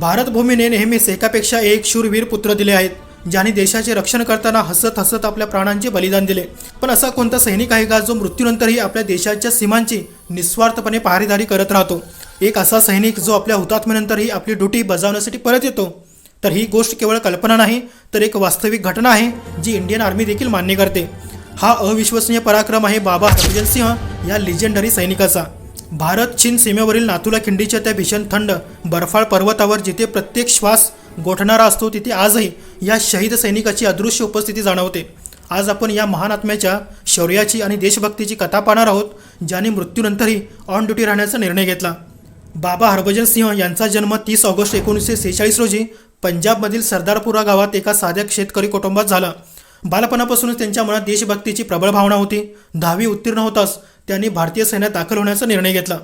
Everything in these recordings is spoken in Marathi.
भारतभूमीने नेहमीच एकापेक्षा एक शूरवीर पुत्र दिले आहेत ज्यांनी देशाचे रक्षण करताना हसत हसत आपल्या प्राणांचे बलिदान दिले. पण असा कोणता सैनिक आहे का जो मृत्यूनंतरही आपल्या देशाच्या सीमांची निस्वार्थपणे पहारेदारी करत राहतो? एक असा सैनिक जो आपल्या हुतात्म्यानंतरही आपली ड्युटी बजावण्यासाठी परत येतो? तर ही गोष्ट केवळ कल्पना नाही तर एक वास्तविक घटना आहे जी इंडियन आर्मी देखील मान्य करते. हा अविश्वसनीय पराक्रम आहे बाबा हरभजन सिंह या लिजेंडरी सैनिकाचा. भारत चीन सीमेवरील नातुला खिंडीच्या त्या भीषण थंड बर्फाळ पर्वतावर जिथे प्रत्येक श्वास गोठणारा असतो तिथे आजही या शहीद सैनिकाची अदृश्य उपस्थिती जाणवते. आज आपण या महान आत्म्याच्या शौर्याची आणि देशभक्तीची कथा पाहणार आहोत ज्याने मृत्यूनंतरही ऑन ड्युटी राहण्याचा निर्णय घेतला. बाबा हरभजन सिंह यांचा जन्म तीस ऑगस्ट एकोणीसशे सेहेचाळीस रोजी पंजाबमधील सरदारपुरा गावात एका साध्या शेतकरी कुटुंबात झाला. बालपणापासूनच त्यांच्या मनात देशभक्तीची प्रबळ भावना होती. दहावी उत्तीर्ण होताच त्यांनी भारतीय सैन्यात दाखल होण्याचा निर्णय घेतला.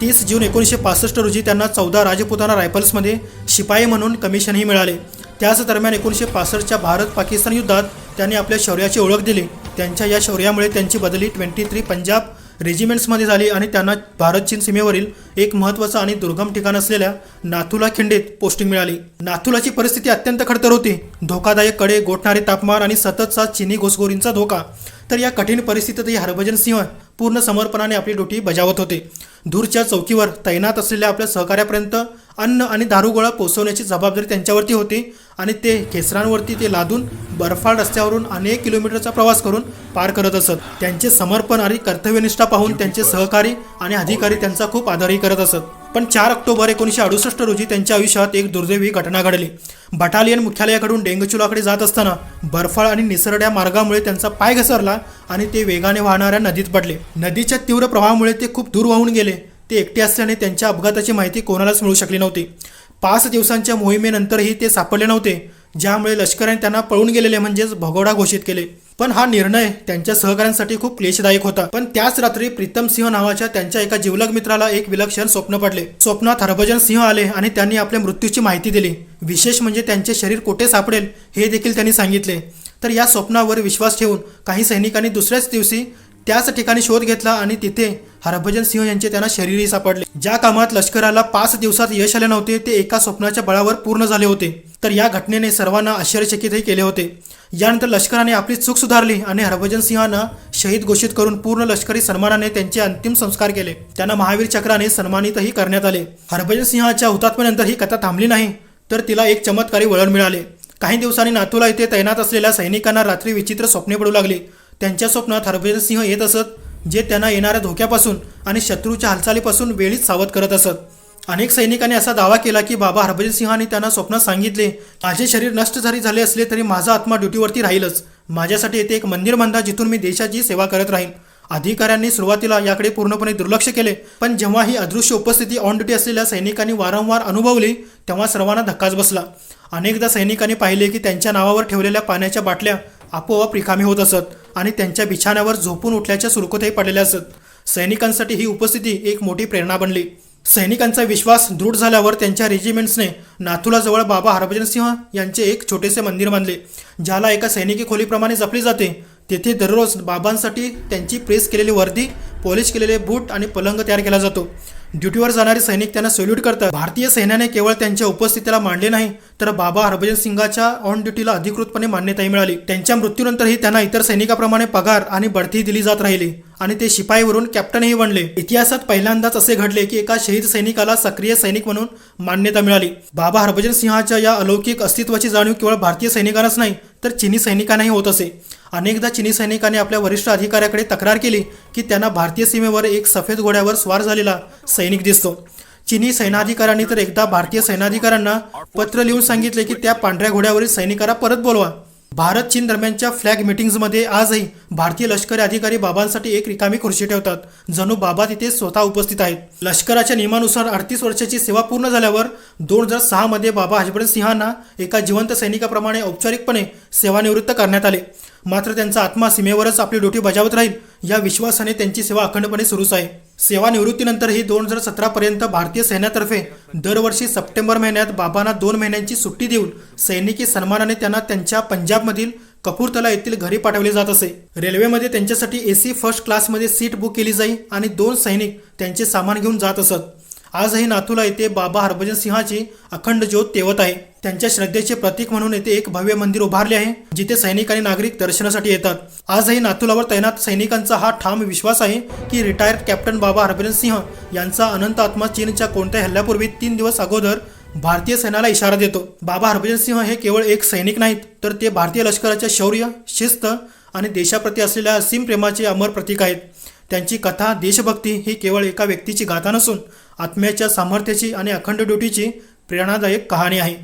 तीस जून एकोणीसशे पासष्ट रोजी त्यांना चौदा राजपुताना रायफल्समध्ये शिपाई म्हणून कमिशनही मिळाले. त्याच दरम्यान एकोणीसशे पासष्टच्या भारत पाकिस्तान युद्धात त्यांनी आपल्या शौर्याची ओळख दिली. त्यांच्या या शौर्यामुळे त्यांची बदली ट्वेंटी थ्री पंजाब रेजिमेंट्समध्ये झाली आणि त्यांना भारत चीन सीमेवरील एक महत्त्वाचं आणि दुर्गम ठिकाण असलेल्या नाथुला खिंडीत पोस्टिंग मिळाली. नाथुलाची परिस्थिती अत्यंत खडतर होती. धोकादायककडे गोठणारे तापमान आणि सततचा चिनी घुसखोरींचा धोका. तर या कठीण परिस्थितीतही हरभजन सिंह पूर्ण समर्पणाने आपली ड्युटी बजावत होते. दूरच्या चौकीवर तैनात असलेल्या आपल्या सहकार्यापर्यंत अन्न आणि दारुगोळा पोचवण्याची जबाबदारी त्यांच्यावरती होती आणि ते खेसरांवरती ते लादून बर्फाळ रस्त्यावरून अनेक किलोमीटरचा प्रवास करून पार करत असत. त्यांचे समर्पण आणि कर्तव्यनिष्ठा पाहून त्यांचे सहकारी आणि अधिकारी त्यांचा खूप आदरही करत असत. पण चार ऑक्टोबर एकोणीसशे अडुसष्ट रोजी त्यांच्या आयुष्यात एक दुर्दैवी घटना घडली. बटालियन मुख्यालयाकडून डेंगचुलाकडे जात असताना बर्फाळ आणि निसरड्या मार्गामुळे त्यांचा पाय घसरला आणि ते वेगाने वाहणाऱ्या नदीत पडले. नदीच्या तीव्र प्रवाहामुळे ते खूप दूर वाहून गेले. ते एकटे असल्याने त्यांच्या अपघाताची माहिती कोणालाच मिळू शकली नव्हती. पाच दिवसांच्या मोहिमेनंतरही ते सापडले नव्हते ज्यामुळे लष्कराने त्यांना पळून गेलेले म्हणजेच भगोडा घोषित केले. पण हा निर्णय त्यांच्या सहकाऱ्यांसाठी खूप क्लेशदायक होता. पण त्याच रात्री प्रीतम सिंह नावाच्या त्यांच्या एका जिवलग मित्राला एक विलक्षण स्वप्न पडले. स्वप्नात हरभजन सिंह आले आणि त्यांनी आपल्या मृत्यूची माहिती दिली. विशेष म्हणजे त्यांचे शरीर कुठे सापडेल हे देखील त्यांनी सांगितले. तर या स्वप्नावर विश्वास ठेवून काही सैनिकांनी दुसऱ्याच दिवशी त्याच ठिकाणी शोध घेतला आणि तिथे हरभजन सिंह यांचे त्यांना शरीरही सापडले. ज्या कामात लष्कराला पाच दिवसात यश आले नव्हते ते एका स्वप्नाच्या बळावर पूर्ण झाले होते. तर या घटनेने सर्वांना आश्चर्यचकितही केले होते. यानंतर लष्कराने आपली चूक सुधारली आणि हरभजन सिंहांना शहीद घोषित करून पूर्ण लष्करी सन्मानाने त्यांचे अंतिम संस्कार केले. त्यांना महावीर चक्राने सन्मानितही करण्यात आले. हरभजन सिंहाच्या हुतात्म्यानंतर ही कथा थांबली नाही तर तिला एक चमत्कारी वळण मिळाले. काही दिवसांनी नातूला येथे तैनात असलेल्या सैनिकांना रात्री विचित्र स्वप्ने पडू लागली. त्यांच्या स्वप्नात हरभजन सिंह येत असत जे त्यांना येणाऱ्या धोक्यापासून आणि शत्रूच्या हालचालीपासून वेळीच सावध करत असत. अनेक सैनिकांनी असा दावा केला की बाबा हरभजन सिंहांनी त्यांना स्वप्नात सांगितले. माझे शरीर नष्ट जरी झाले असले तरी माझा आत्मा ड्युटीवरती राहीलच. माझ्यासाठी येथे एक मंदिर बांधा जिथून मी देशाची सेवा करत राहीन. अधिकाऱ्यांनी सुरुवातीला याकडे पूर्णपणे दुर्लक्ष केले पण जेव्हा ही अदृश्य उपस्थिती ऑन ड्युटी असलेल्या सैनिकांनी वारंवार अनुभवली तेव्हा सर्वांना धक्काच बसला. अनेकदा सैनिकांनी पाहिले की त्यांच्या नावावर ठेवलेल्या पाण्याच्या बाटल्या आपोआप रिकामी होत असत आणि त्यांच्या बिछाण्यावर झोपून उठल्याच्या सुरकुतही पडलेल्या असत. सैनिकांसाठी ही उपस्थिती एक मोठी प्रेरणा बनली. सैनिकांचा विश्वास दृढ झाल्यावर त्यांच्या रेजिमेंट्सने नाथुलाजवळ बाबा हरभजन सिंह यांचे एक छोटेसे मंदिर बांधले ज्याला एका सैनिकी खोलीप्रमाणे जपली जाते. तेथे दररोज बाबांसाठी त्यांची प्रेस केलेली वर्दी पॉलिश केलेले बूट आणि पलंग तयार केला जातो. ड्युटीवर जाणारे सैनिक त्यांना सल्यूट करतात. भारतीय सैन्याने केवळ त्यांच्या उपस्थितीला मांडले नाही तर बाबा हरभजन सिंगाच्या ऑन ड्युटीला अधिकृतपणे मान्यताही मिळाली. त्यांच्या मृत्यूनंतरही त्यांना इतर सैनिकाप्रमाणे पगार आणि बढती दिली जात राहिली आणि ते शिपाईवरून कॅप्टनही बनले. इतिहासात पहिल्यांदाच असे घडले की एका शहीद सैनिकाला सक्रिय सैनिक म्हणून मान्यता मिळाली. बाबा हरभजन सिंहाच्या या अलौकिक अस्तित्वाची जाणीव केवळ भारतीय सैनिकांनाच नाही तर चिनी सैनिकांनाही होत असे. अनेकदा चिनी सैनिकांनी आपल्या वरिष्ठ अधिकाऱ्याकडे तक्रार केली की त्यांना भारतीय सीमेवर एक सफेद घोड्यावर स्वार झालेला सैनिक सैनिक दिसतो. चिनी सैनाधिकाऱ्यांनी तर एकदा भारतीय सैनाधिकाऱ्यांना पत्र लिहून सांगितले की त्या पांढऱ्या घोड्यावरील सैनिकाला परत बोलवा. भारत चीन दरम्यानच्या फ्लॅग मीटिंग्समध्ये आजही भारतीय लष्करी अधिकारी बाबांसाठी एक रिकामी खुर्ची ठेवतात जणू बाबा तिथे स्वतः उपस्थित आहेत. लष्कराच्या नियमानुसार अडतीस वर्षाची सेवा पूर्ण झाल्यावर दोन हजार सहामध्ये बाबा हजबन सिंहांना एका जिवंत सैनिकाप्रमाणे औपचारिकपणे सेवानिवृत्त करण्यात आले. मात्र त्यांचा आत्मा सीमेवरच आपली ड्युटी बजावत राहील या विश्वासाने त्यांची सेवा अखंडपणे सुरूच आहे. सेवानिवृत्तीनंतरही दोन हजार सतरापर्यंत भारतीय सैन्यातर्फे दरवर्षी सप्टेंबर महिन्यात बाबांना दोन महिन्यांची सुट्टी देऊन सैनिकी सन्मानाने त्यांना त्यांच्या पंजाबमधील कपूरतला येथील घरी पाठवले जात असे. रेल्वेमध्ये त्यांच्यासाठी एसी फर्स्ट क्लासमध्ये सीट बुक केली जाई आणि दोन सैनिक त्यांचे सामान घेऊन जात असत. आजही नाथुला येथे बाबा हरभजन सिंहाची अखंड ज्योत तेवत आहे. त्यांच्या श्रद्धेचे प्रतीक म्हणून येथे एक भव्य मंदिर उभारले आहे जिथे सैनिक आणि नागरिक दर्शनासाठी येतात. आजही नातुलावर तैनात सैनिकांचा हा ठाम विश्वास आहे की रिटायर्ड कॅप्टन बाबा हरभजन सिंह यांचा अनंत आत्मा चीनच्या कोणत्याही हल्ल्यापूर्वी तीन दिवस अगोदर भारतीय सैन्याला इशारा देतो. बाबा हरभजन सिंह हे केवळ एक सैनिक नाहीत तर ते भारतीय लष्कराच्या शौर्य शिस्त आणि देशाप्रती असलेल्या असीम प्रेमाचे अमर प्रतीक आहेत. त्यांची कथा देशभक्ती ही केवळ एका व्यक्तीची गाथा नसून आत्म्याच्या सामर्थ्याची आणि अखंड ड्युटीची प्रेरणादायक कहाणी आहे.